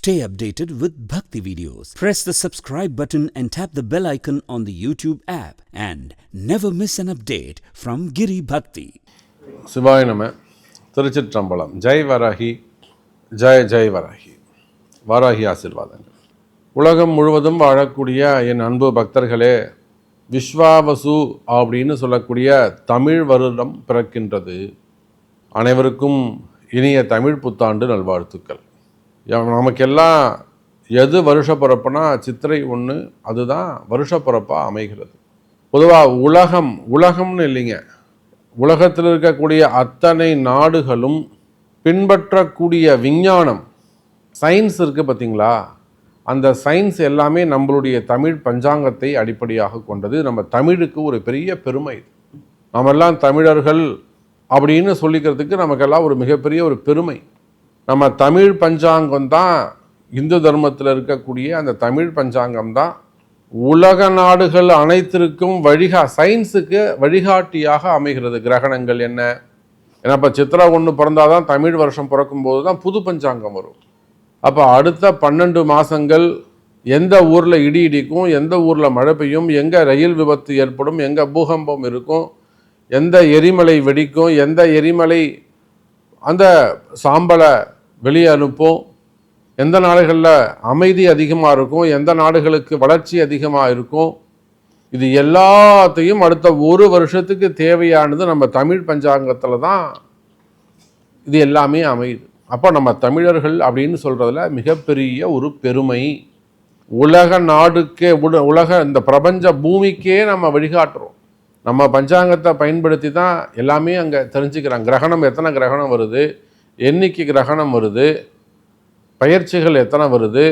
Stay updated with Bhakti videos. Press the subscribe button and tap the bell icon on the YouTube app and never miss an update from Giri Bhakti. சிவாய நம திருச்சிற்றம்பலம் ஜெய் வராகி ஜெய ஜெய் வராகி வாராகி ஆசீர்வாதங்கள் உலகம் முழுவதும் வாழக்கூடிய என் அன்பு பக்தர்களே விஸ்வாவசு அப்படின்னு சொல்லக்கூடிய தமிழ் வருடம் பிறக்கின்றது. அனைவருக்கும் இனிய தமிழ் புத்தாண்டு நல்வாழ்த்துக்கள். நமக்கெல்லாம் எது வருஷ பிறப்புனா சித்திரை ஒன்று அதுதான் வருஷ பிறப்பாக அமைகிறது. பொதுவாக உலகம் உலகம்னு இல்லைங்க. உலகத்தில் இருக்கக்கூடிய அத்தனை நாடுகளும் பின்பற்றக்கூடிய விஞ்ஞானம் சயின்ஸ் இருக்குது பார்த்தீங்களா அந்த சயின்ஸ் எல்லாமே நம்மளுடைய தமிழ் பஞ்சாங்கத்தை அடிப்படையாக கொண்டது. நம்ம தமிழுக்கு ஒரு பெரிய பெருமை இது. தமிழர்கள் அப்படின்னு சொல்லிக்கிறதுக்கு நமக்கெல்லாம் ஒரு மிகப்பெரிய ஒரு பெருமை. நம்ம தமிழ் பஞ்சாங்கம் தான் இந்து தர்மத்தில் இருக்கக்கூடிய அந்த தமிழ் பஞ்சாங்கம் தான். உலக நாடுகள் அனைத்திற்கும் வழிகா சயின்ஸுக்கு வழிகாட்டியாக அமைகிறது. கிரகணங்கள் என்ன? ஏன்னா இப்போ சித்ரா ஒன்று பிறந்தாதான் தமிழ் வருஷம் பிறக்கும்போது தான் புது பஞ்சாங்கம் வரும். அப்போ அடுத்த பன்னெண்டு மாதங்கள் எந்த ஊரில் இடி இடிக்கும் எந்த ஊரில் மழை பெய்யும் எங்கே ரயில் விபத்து ஏற்படும் எங்கே பூகம்பம் இருக்கும் எந்த எரிமலை வெடிக்கும் எந்த எரிமலை அந்த சாம்பலை வெளியே அனுப்பும் எந்த நாடுகளில் அமைதி அதிகமாக இருக்கும் எந்த நாடுகளுக்கு வளர்ச்சி அதிகமாக இருக்கும் இது எல்லாத்தையும் அடுத்த ஒரு வருஷத்துக்கு தேவையானது நம்ம தமிழ் பஞ்சாங்கத்தில் தான் இது எல்லாமே அமையுது. அப்போ நம்ம தமிழர்கள் அப்படின்னு சொல்கிறதுல மிகப்பெரிய ஒரு பெருமை. உலக நாடுக்கே உலக இந்த பிரபஞ்ச பூமிக்கே நம்ம வழிகாட்டுறோம். நம்ம பஞ்சாங்கத்தை பயன்படுத்தி தான் எல்லாமே அங்கே தெரிஞ்சுக்கிறாங்க. கிரகணம் எத்தனை கிரகணம் வருது? என்னைக்கு கிரகணம் வருது பயிற்சிகள் எத்தனை வருது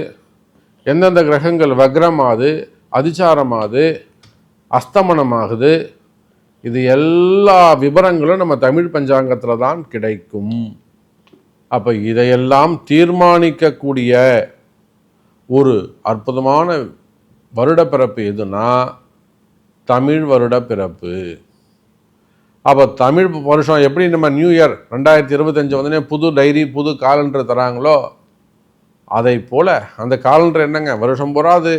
எந்தெந்த கிரகங்கள் வக்ரமாகுது அதிச்சாரமாகுது அஸ்தமனமாகுது இது எல்லா விவரங்களும் நம்ம தமிழ் பஞ்சாங்கத்தில் தான் கிடைக்கும். அப்போ இதையெல்லாம் தீர்மானிக்கக்கூடிய ஒரு அற்புதமான வருட பிறப்பு எதுனா தமிழ் வருட பிறப்பு அப்போ தமிழ் வருஷம் எப்படி நம்ம நியூ இயர் ரெண்டாயிரத்தி இருபத்தஞ்சு வந்தோடனே புது டைரி புது காலண்டர் தராங்களோ அதை போல் அந்த காலண்டர் என்னங்க? வருஷம் பூரா அது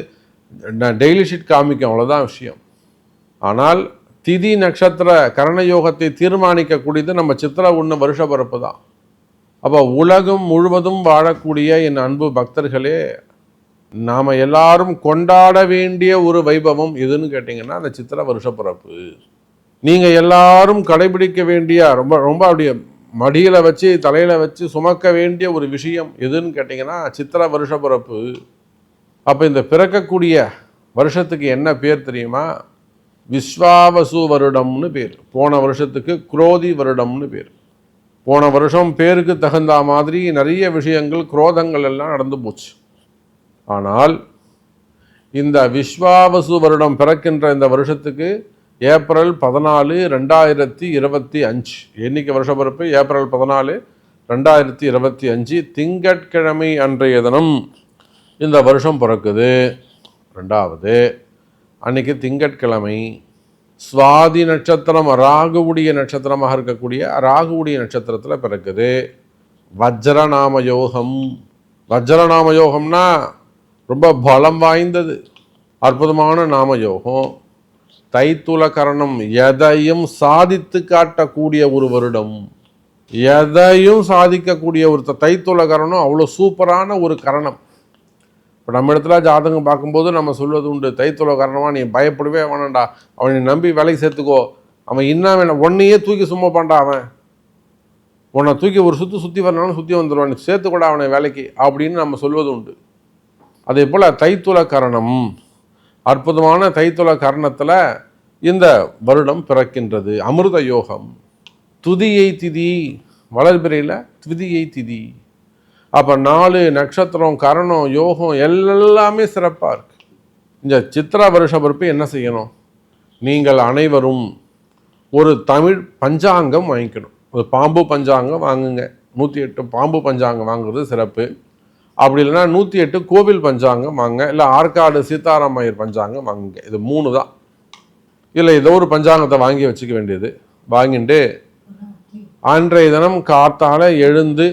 டெய்லி ஷீட் காமிக்கும். அவ்வளோதான் விஷயம். ஆனால் திதி நட்சத்திர கரணயோகத்தை தீர்மானிக்கக்கூடியது நம்ம சித்திர ஒன்று வருஷ பிறப்பு தான். அப்போ உலகம் முழுவதும் வாழக்கூடிய என் அன்பு பக்தர்களே நாம் எல்லாரும் கொண்டாட வேண்டிய ஒரு வைபவம் எதுன்னு கேட்டிங்கன்னா அந்த சித்திர வருஷ பிறப்பு. நீங்கள் எல்லாரும் கடைபிடிக்க வேண்டிய ரொம்ப ரொம்ப அப்படியே மடியில் வச்சு தலையில் வச்சு சுமக்க வேண்டிய ஒரு விஷயம் எதுன்னு கேட்டிங்கன்னா சித்திர வருஷ பிறப்பு. அப்போ இந்த பிறக்கக்கூடிய வருஷத்துக்கு என்ன பேர் தெரியுமா? விஸ்வாவசு வருடம்னு பேர். போன வருஷத்துக்கு குரோதி வருடம்னு பேர். போன வருஷம் பேருக்கு தகுந்த மாதிரி நிறைய விஷயங்கள் குரோதங்கள் எல்லாம் நடந்து போச்சு. ஆனால் இந்த விஸ்வாவசு வருடம் பிறக்கின்ற இந்த வருஷத்துக்கு ஏப்ரல் பதினாலு ரெண்டாயிரத்தி இருபத்தி அஞ்சு. என்னைக்கு வருஷ பிறப்பு? ஏப்ரல் பதினாலு ரெண்டாயிரத்தி இருபத்தி அஞ்சு. திங்கட்கிழமை அன்றைய தினம் இந்த வருஷம் பிறக்குது. ரெண்டாவது அன்னைக்கு திங்கட்கிழமை சுவாதி நட்சத்திரம் ராகுவுடைய நட்சத்திரமாக இருக்கக்கூடிய ராகுவுடைய நட்சத்திரத்தில் பிறக்குது. வஜ்ரநாம யோகம். வஜ்ரநாம யோகம்னா ரொம்ப பலம் வாய்ந்தது. அற்புதமான நாம யோகம். தைத்துல கரணம் எதையும் சாதித்து காட்டக்கூடிய ஒரு வருடம். எதையும் சாதிக்கக்கூடிய ஒரு த- தைத்துல கரணம் அவ்வளோ சூப்பரான ஒரு கரணம். இப்போ நம்ம இடத்துல ஜாதகம் பார்க்கும்போது நம்ம சொல்வது உண்டு தைத்துல கரணமாக நீ பயப்படவே வேணாம்டா அவனை நம்பி வேலைக்கு சேர்த்துக்கோ. அவன் என்ன வேணாம் உன்னையே தூக்கி சும்மா பண்ணா அவன். உன்னை தூக்கி ஒரு சுற்றி சுற்றி வரனாலும் சுற்றி வந்துடுவான் நீ சேர்த்துக்கூட அவனை வேலைக்கு அப்படின்னு நம்ம சொல்வது உண்டு. அதே போல் தைத்துல கரணம் அற்புதமான தைத்துல கரணத்தில் இந்த வருடம் பிறக்கின்றது. அமிர்த யோகம். துதியை திதி. வளர்பிறையில் துதியை திதி. அப்போ நாலு நட்சத்திரம் கரணம் யோகம் எல்லாமே சிறப்பாக இருக்குது இந்த சித்திரா வருஷ பிறப்பு என்ன செய்யணும்? நீங்கள் அனைவரும் ஒரு தமிழ் பஞ்சாங்கம் வாங்கிக்கணும். ஒரு பாம்பு பஞ்சாங்கம் வாங்குங்க. நூற்றி எட்டு பாம்பு பஞ்சாங்கம் வாங்குறது சிறப்பு. அப்படி இல்லைன்னா நூற்றி எட்டு கோவில் பஞ்சாங்கம் வாங்க. இல்லை ஆற்காடு சீதாராமையர் பஞ்சாங்கம் வாங்குங்க. இது மூணு தான். இல்லை ஏதோ ஒரு பஞ்சாங்கத்தை வாங்கி வச்சுக்க வேண்டியது. வாங்கிட்டு அன்றைய தினம் காத்தால எழுந்து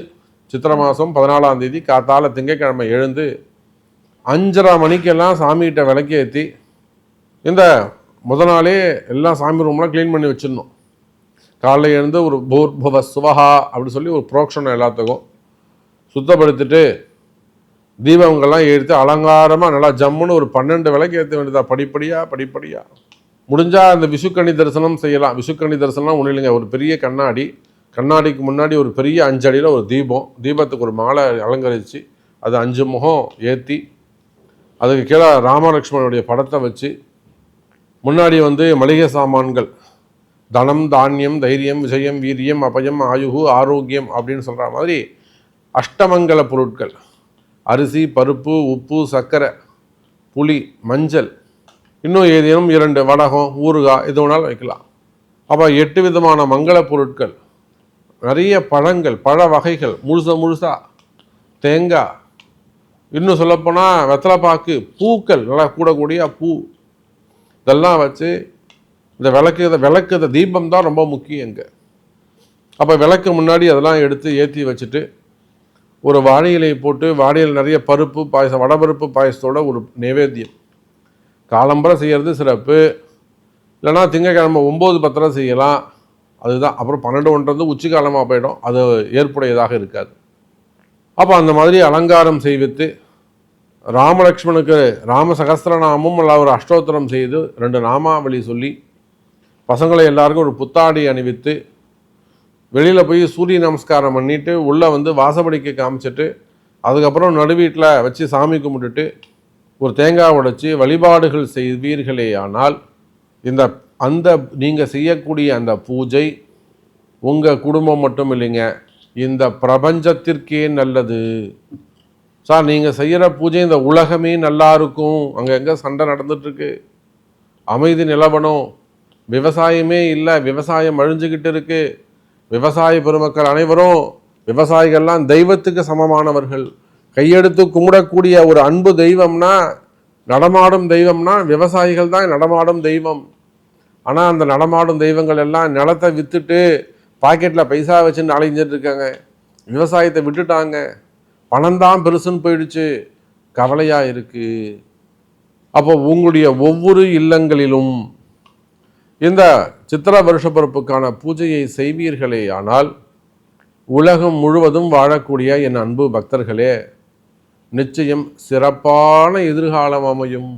சித்திரை மாதம் பதினாலாம் தேதி காத்தால திங்கட்கிழமை எழுந்து அஞ்சரை மணிக்கெல்லாம் சாமிகிட்ட விளக்கேற்றி இந்த முத நாளே எல்லாம் சாமி ரூம்லாம் க்ளீன் பண்ணி வச்சிடணும். காலைல எழுந்து ஒரு பூர்பவ சுவஹா அப்படின்னு சொல்லி ஒரு புரோக்ஷனம் எல்லாத்துக்கும் சுத்தப்படுத்திட்டு தீபங்கள்லாம் எடுத்து அலங்காரமாக நல்லா ஜம்முன்னு ஒரு பன்னெண்டு விளக்கு ஏற்ற வேண்டியதா? படிப்படியாக படிப்படியாக முடிஞ்சால் அந்த விஷுக்கணி தரிசனம் செய்யலாம். விஷுக்கணி தரிசனம் ஒன்றும் இல்லைங்க. ஒரு பெரிய கண்ணாடி. கண்ணாடிக்கு முன்னாடி ஒரு பெரிய அஞ்சடியில் ஒரு தீபம். தீபத்துக்கு ஒரு மாலை அலங்கரித்து அது அஞ்சு முகம் ஏற்றி அதுக்கு கீழே ராமலக்ஷ்மணனுடைய படத்தை வச்சு முன்னாடி வந்து மளிகை சாமான்கள். தனம் தானியம் தைரியம் விஜயம் வீரியம் அபயம் ஆயுகு ஆரோக்கியம் அப்படின்னு சொல்கிற மாதிரி அஷ்டமங்கல பொருட்கள். அரிசி பருப்பு உப்பு சர்க்கரை புளி மஞ்சள் இன்னும் ஏதேனும் இரண்டு வடகம் ஊறுகாய் எது வேணாலும் வைக்கலாம். அப்போ எட்டு விதமான மங்கள பொருட்கள். நிறைய பழங்கள் பழ வகைகள் முழுசா முழுசா. தேங்காய் இன்னும் சொல்லப்போனால் வெத்தலைப்பாக்கு பூக்கள் நல்லா கூடக்கூடிய பூ. இதெல்லாம் வச்சு இந்த விளக்கு விளக்கு இந்த தீபம் தான் ரொம்ப முக்கியம் இங்கே. அப்போ விளக்கு முன்னாடி அதெல்லாம் எடுத்து ஏற்றி வச்சுட்டு ஒரு வாழை இலையை போட்டு வாழையில் நிறைய பருப்பு பாயசம் வடபருப்பு பாயசத்தோட ஒரு நைவேத்தியம். காலம்பரை செய்கிறது சிறப்பு. இல்லைன்னா திங்கக்கிழமை ஒம்பது பத்திரம் செய்யலாம். அதுதான். அப்புறம் பன்னெண்டு ஒன்றது உச்சி காலமாக போயிடும். அது ஏற்புடையதாக இருக்காது. அப்போ அந்த மாதிரி அலங்காரம் செய்வித்து ராமலக்ஷ்மணுக்கு ராம சகஸ்திரநாமம் அல்ல ஒரு அஷ்டோத்திரம் செய்து ரெண்டு நாமாவளி சொல்லி பசங்களை எல்லாருக்கும் ஒரு புத்தாடி அணிவித்து வெளியில் போய் சூரிய நமஸ்காரம் பண்ணிட்டு உள்ளே வந்து வாசப்படிக்கு காமிச்சிட்டு அதுக்கப்புறம் நடுவீட்டில் வச்சு சாமி கும்பிட்டுட்டு ஒரு தேங்காய் உடைச்சி வழிபாடுகள் செய்வீர்களே ஆனால் இந்த அந்த நீங்கள் செய்யக்கூடிய அந்த பூஜை உங்கள் குடும்பம் மட்டும் இல்லைங்க இந்த பிரபஞ்சத்திற்கே நல்லது. சார் நீங்கள் செய்கிற பூஜை இந்த உலகமே நல்லா இருக்கும். அங்கே எங்கே சண்டை நடந்துட்டுருக்கு? அமைதி நிலவணும். விவசாயமே இல்லை விவசாயம் அழிஞ்சுக்கிட்டு இருக்குது விவசாய பெருமக்கள் அனைவரும் விவசாயிகள்லாம் தெய்வத்துக்கு சமமானவர்கள். கையெடுத்து கும்பிடக்கூடிய ஒரு அன்பு தெய்வம்னா நடமாடும் தெய்வம்னா விவசாயிகள் தான் நடமாடும் தெய்வம். ஆனால் அந்த நடமாடும் தெய்வங்கள் எல்லாம் நிலத்தை விற்றுட்டு பாக்கெட்டில் பைசா வச்சுன்னு அலைஞ்சிட்டு இருக்காங்க. விவசாயத்தை விட்டுட்டாங்க. பணம் தான் பெருசுன்னு போயிடுச்சு. கவலையாக இருக்குது அப்போ உங்களுடைய ஒவ்வொரு இல்லங்களிலும் இந்த சித்திர வருஷ பிறப்புக்கான பூஜையை செய்வீர்களே ஆனால் உலகம் முழுவதும் வாழக்கூடிய என் அன்பு பக்தர்களே நிச்சயம் சிறப்பான எதிர்காலம் அமையும்.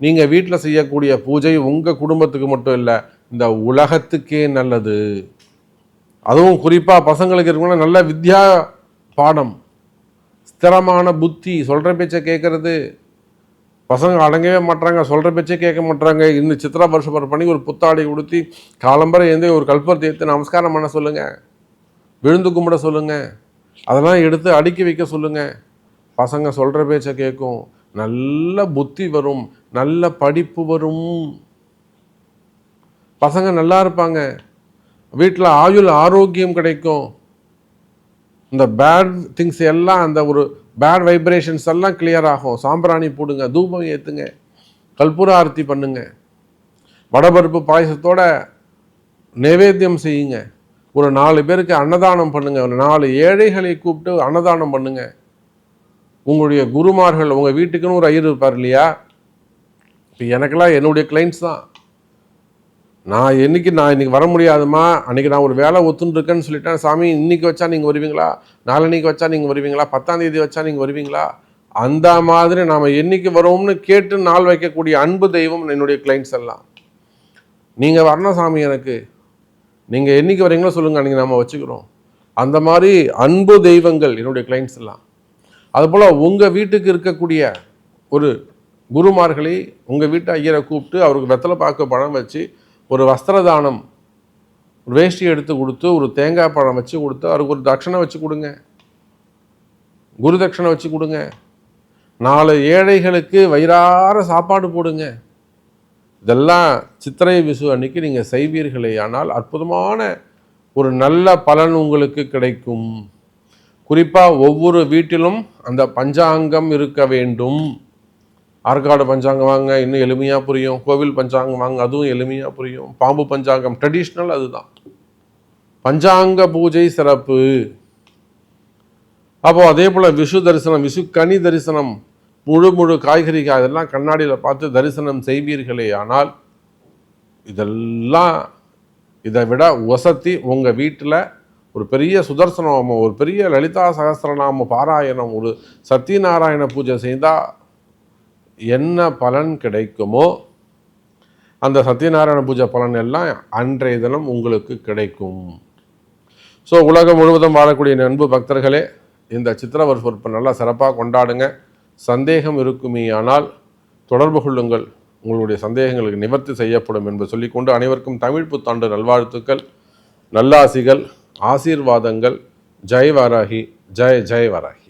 நீங்கள் வீட்டில் செய்யக்கூடிய பூஜை உங்கள் குடும்பத்துக்கு மட்டும் இல்லை இந்த உலகத்துக்கே நல்லது. அதுவும் குறிப்பாக பசங்களுக்கு இருக்கணும் நல்ல வித்யா பாடம் ஸ்திரமான புத்தி சொல்கிற பேச்சை கேட்குறது. பசங்க அடங்கவே மாட்டுறாங்க சொல்கிற பேச்சே கேட்க மாட்டுறாங்க இந்த சித்ரா வருஷம் பண்ணி ஒரு புத்தாடை உடுத்தி காலம்பரை எழுந்து ஒரு கல்பத்தை எடுத்து நமஸ்காரம் பண்ண சொல்லுங்கள் விழுந்து கும்பிட சொல்லுங்கள் அதெல்லாம் எடுத்து அடுக்கி வைக்க சொல்லுங்கள் பசங்க சொல்கிற பேச்சை கேட்கும் நல்ல புத்தி வரும். நல்ல படிப்பு வரும். பசங்க நல்லா இருப்பாங்க. வீட்டில் ஆயுள் ஆரோக்கியம் கிடைக்கும். இந்த பேட் திங்ஸ் எல்லாம் அந்த ஒரு பேட் வைப்ரேஷன்ஸ் எல்லாம் கிளியர் ஆகும். சாம்பிராணி போடுங்க தூபம் ஏற்றுங்க கல்பூர ஆர்த்தி பண்ணுங்க. வடபருப்பு பாயசத்தோட நைவேத்தியம் செய்யுங்க. ஒரு நாலு பேருக்கு அன்னதானம் பண்ணுங்க. ஒரு நாலு ஏழைகளை கூப்பிட்டு அன்னதானம் பண்ணுங்கள் உங்களுடைய குருமார்கள் உங்கள் வீட்டுக்குன்னு ஒரு ஐயர் இருப்பார் இல்லையா? இப்போ எனக்கெல்லாம் என்னுடைய கிளைண்ட்ஸ் தான். நான் என்னைக்கு நான் இன்னைக்கு வர முடியாதுமா அன்றைக்கி நான் ஒரு வேலை ஒத்துன்னுருக்கேன்னு சொல்லிட்டேன். சாமி இன்றைக்கி வச்சா நீங்கள் வருவீங்களா? நாளன்னைக்கு வச்சா நீங்கள் வருவீங்களா? பத்தாம் தேதி வச்சா நீங்கள் வருவீங்களா? அந்த மாதிரி நாம் என்னைக்கு வரோம்னு கேட்டு நாள் வைக்கக்கூடிய அன்பு தெய்வம் என்னுடைய கிளைண்ட்ஸ் எல்லாம். நீங்கள் வரணும் சாமி எனக்கு. நீங்கள் என்னைக்கு வரீங்களோ சொல்லுங்கள் அன்றைக்கி நம்ம வச்சுக்கிறோம். அந்த மாதிரி அன்பு தெய்வங்கள் என்னுடைய கிளைண்ட்ஸ் எல்லாம். அதுபோல் உங்கள் வீட்டுக்கு இருக்கக்கூடிய ஒரு குருமார்களை உங்கள் வீட்டு ஐயரை கூப்பிட்டு அவருக்கு வெத்தலை பார்க்க பழம் வச்சு ஒரு வஸ்திரதானம் ஒரு வேஷ்டி எடுத்து கொடுத்து ஒரு தேங்காய் பழம் வச்சு கொடுத்து அவருக்கு ஒரு தட்சணை வச்சு கொடுங்க. குரு தட்சணை வச்சு கொடுங்க. நாலு ஏழைகளுக்கு வயிறார சாப்பாடு போடுங்க. இதெல்லாம் சித்திரை விசு அன்னைக்கு நீங்கள் செய்வீர்களே ஆனால் அற்புதமான ஒரு நல்ல பலன் உங்களுக்கு கிடைக்கும். குறிப்பாக ஒவ்வொரு வீட்டிலும் அந்த பஞ்சாங்கம் இருக்க வேண்டும். ஆற்காடு பஞ்சாங்கம் வாங்க இன்னும் எளிமையாக புரியும். கோவில் பஞ்சாங்கம் வாங்க அதுவும் எளிமையாக புரியும். பாம்பு பஞ்சாங்கம் ட்ரெடிஷ்னல் அதுதான். பஞ்சாங்க பூஜை சிறப்பு. அப்போ அதே போல் விஷு தரிசனம் விஷு கனி தரிசனம் முழு முழு காய்கறிகள் அதெல்லாம் கண்ணாடியில் பார்த்து தரிசனம் செய்வீர்களே. ஆனால் இதெல்லாம் இதை விட வசதி உங்கள் வீட்டில் ஒரு பெரிய சுதர்சனம் ஒரு பெரிய லலிதா சகசிரநாம பாராயணம் ஒரு சத்யநாராயண பூஜை செய்தால் என்ன பலன் கிடைக்குமோ அந்த சத்யநாராயண பூஜை பலன் எல்லாம் அன்றைய தினம் உங்களுக்கு கிடைக்கும். ஸோ உலகம் முழுவதும் வாழக்கூடிய நண்பு அன்பு பக்தர்களே இந்த சித்திரவர் பொறுப்பை நல்லா சிறப்பாக கொண்டாடுங்க. சந்தேகம் இருக்குமே ஆனால் தொடர்பு கொள்ளுங்கள். உங்களுடைய சந்தேகங்களுக்கு நிவர்த்தி செய்யப்படும் என்று சொல்லிக்கொண்டு அனைவருக்கும் தமிழ் புத்தாண்டு நல்வாழ்த்துக்கள் நல்லாசிகள். ஆசீர்வாதங்கள் ஜெய் வாராகி ஜெய் ஜெய் வாராகி